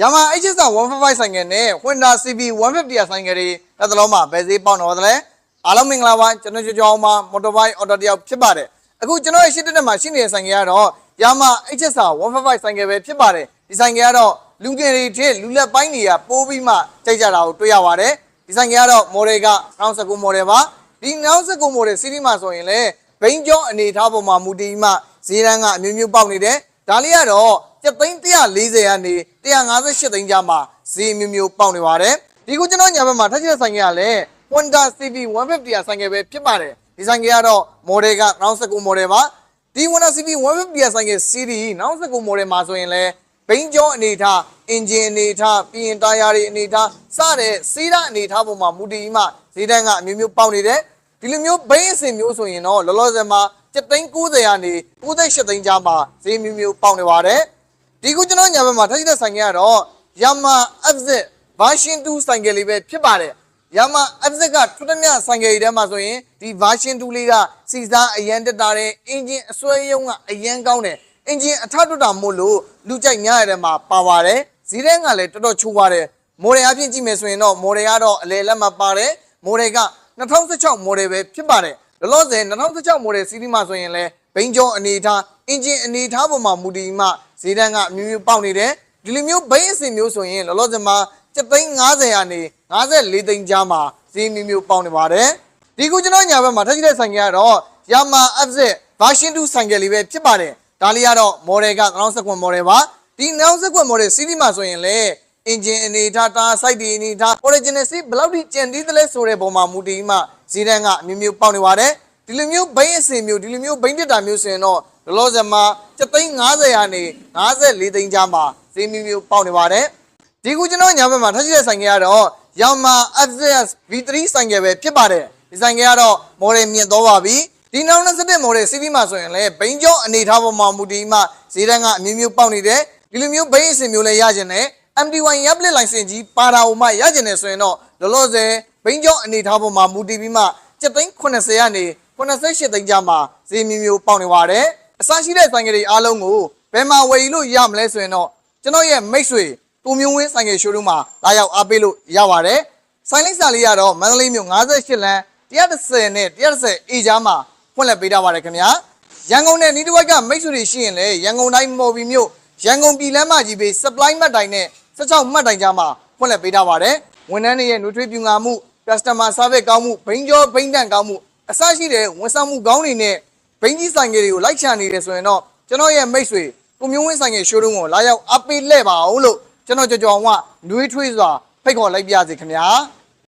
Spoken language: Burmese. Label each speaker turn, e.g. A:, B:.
A: Yamaha HS 155ဆိုင်ငယ်နဲ့ Honda CB 150ဆိုင်ငယ်တွေလက်သလုံးမှာဘယ်ဈေးပေါက်နေပါသလဲအားလုံးမင်္ဂလာပါကျွန်တော်ကျော်ကျော်အောင်ပါ Motorbike Auto တယောက်ဖြစ်ပါတယ်အခုကျွန်တော်ရဲ့ရှစ်တက်တက်မှာရှိနေတဲ့ဆိုင်ငယ်ကတော့ Yamaha HS 155ဆိုင်ငယ်ပဲဖြစ်ပါတယ်ဒီဆိုင်ငယ်ကတော့လူငယ်တွေထက်လူလက်ပိုင်းတွေကပိုးပြီးမှကြိုက်ကြတာကိုတွေ့ရပါတယ်ဒီဆိုင်ငယ်ကတော့ model က2019 model ပါဒီ2019 model series မှာဆိုရင်လည်းဘိန်းကျောင်းအနေထားပေါ်မှာမူတည်ပြီးမှဈေးတန်းကအမျိုးမျိုးပေါက်နေတယ် ဒါလေးကတော့ကျပ်သိန်း140ကနေ158သိန်းကြားမှာဈေးမျိုးမျိုးပေါက်နေပါတယ်ဒီခုကျွန်တော်ညာဘက်မှာထပ်ချက်ဆိုင်ကလည်း Honda CB 150ရာဆိုင်ကပဲဖြစ်ပါတယ်ဒီဆိုင်ကကတော့ model က2019 model ပါဒီ Honda CB 150ရာဆိုင်က series 2019 model မှာဆိုရင်လည်းဘိန်းကျောအနေထား engine အနေထားပြင်ရင်တာယာတွေအနေထားစတဲ့စီးရအနေထားပေါ်မှာမူတည်ပြီးမှဈေးတန်းကအမျိုးမျိုးပေါက်နေတယ်ဒီလိုမျိုးဘိန်းအစင်မျိုးဆိုရင်တော့လောလောဆယ်မှာ 7သိန်း90ရာနေ98သိန်းကြားမှာဈေးမျိုးမျိုးပေါက်နေပါတယ်ဒီခုကျွန်တော်ညာဘက်မှာထားရှိတဲ့ဆိုင်ကကတော့ Yamaha FZ version 2ဆိုင်ကလေးပဲဖြစ်ပါတယ် Yamaha FZ ကထွက်တဲ့မြဆိုင်ကလေးထဲမှာဆိုရင်ဒီ version 2လေးကစီစားအရန်တက်တာတဲ့ engine အစွဲရုံးကအရန်ကောင်းတယ် engine အထတွတ်တာမို့လို့လူကြိုက်များရတဲ့မှာပါပါတယ်ဈေးတဲ့ကလည်းတော်တော်ချိုးပါတယ် model အပြင်ကြည့်မယ်ဆိုရင်တော့ model ကတော့အလယ်လက်မှာပါတယ် model က2016 model ပဲဖြစ်ပါတယ် လောလောဆယ်2016 model series မှာဆိုရင်လည်းဘိန်းကျော်အနေထား engine အနေထားပေါ်မှာမူတည်ပြီးမှဈေးတန်းကအမျိုးမျိုးပေါက်နေတယ်ဒီလိုမျိုးဘိန်းအစင်မျိုးဆိုရင်လောလောဆယ်မှာ7သိန်း50ရာနေ54သိန်းကြားမှာဈေးမျိုးမျိုးပေါက်နေပါတယ်ဒီခုကျွန်တော်ညာဘက်မှာထပ်ကြည့်တဲ့ဆိုင်ကကတော့ Yamaha FZ version 2ဆိုင်ကလေးပဲဖြစ်ပါတယ်ဒါလေးကတော့ model က2019 model ပါဒီ2019 model series မှာဆိုရင်လည်း engine အနေထားတာ site ဒီအနေထား original seat ဘယ်လောက်ထိကျန်သေးသလဲဆိုတဲ့ပုံမှာမူတည်ပြီးမှဈေးတန်းကအမျိုးမျိုးပေါက်နေပါတယ်ဒီလိုမျိုးဘိန်းအစင်မျိုးဒီလိုမျိုးဘိန်းတက်တာမျိုးဆိုရင်တော့လောလောဆယ်မှာ7သိန်း50ရာနေ54သိန်းကြားမှာဈေးမျိုးမျိုးပေါက်နေပါတယ်ဒီခုကျွန်တော်ညာဘက်မှာထားရှိတဲ့ဆိုင်ကကတော့ Yamaha FZS V3 ဆိုင်ကပဲဖြစ်ပါတယ်ဒီဆိုင်ကကတော့ model မြင့်တော့ပါပြီဒီနောက်27 model series မှာဆိုရင်လည်းဘိန်းကျောင်းအနေထားပေါ်မှာမူတည်ပြီးမှဈေးတန်းကအမျိုးမျိုးပေါက်နေတယ်ဒီလိုမျိုးဘိန်းအစင်မျိုးလည်းရကျင်တယ် MD1 ရပ်ပလစ်လိုင်စင်ကြီးပါတာဦးမှရကျင်တယ်ဆိုရင်တော့လောလောဆယ်ဘိန်းကျောင်းအနေထားပေါ်မှာမူတည်ပြီးမှ7သိန်း80ရာနေ88သိန်းကြားမှာဈေးမျိုးမျိုးပေါက်နေပါတယ်အစရှိတဲ့ဆိုင်ကလေးအားလုံးကိုဘယ်မှာဝယ်ယူလို့ရမလဲဆိုရင်တော့ကျွန်တော်ရဲ့မိတ်ဆွေကိုမျိုးဝင်းဆိုင်ကယ်ရှိုးရုံးမှာလာရောက်အားပေးလို့ရပါတယ်ဆိုင်လိပ်စာလေးကတော့မန္တလေးမြို့58လမ်း130နဲ့130အေကြားမှာဖွင့်လှစ်ပေးထားပါတယ်ခင်ဗျာရန်ကုန်နဲ့နီးတဝိုက်ကမိတ်ဆွေတွေရှိရင်လည်းရန်ကုန်တိုင်းမော်ဘီမြို့ရန်ကုန်ပြည်လမ်းမကြီးပေး supply မှတ်တိုင်နဲ့ 16မှတ်တိုင်ကြားမှာဖွင့်လှစ်ပေးထားပါတယ်ဝန်ထမ်းတွေရဲ့နှွေးထွေးပြူငါမှု customer service ကောင်းမှုဘိန်းကျော်ဘိန်းတန်ကောင်းမှုအစရှိတဲ့ဝန်ဆောင်မှုကောင်းတွေနဲ့ဘိန်းကြီးဆိုင်ကယ်တွေကိုလိုက်ချနေတယ်ဆိုရင်တော့ကျွန်တော်ရဲ့မိတ်ဆွေကိုမျိုးဝင်းဆိုင်ကယ်ရှိုးရုံးကိုလာရောက်အပေးလဲပါအောင်လို့ကျွန်တော်ကြော်ကြော်ကနှွေးထွေးစွာဖိတ်ခေါ်လိုက်ပြစေခင်ဗျာ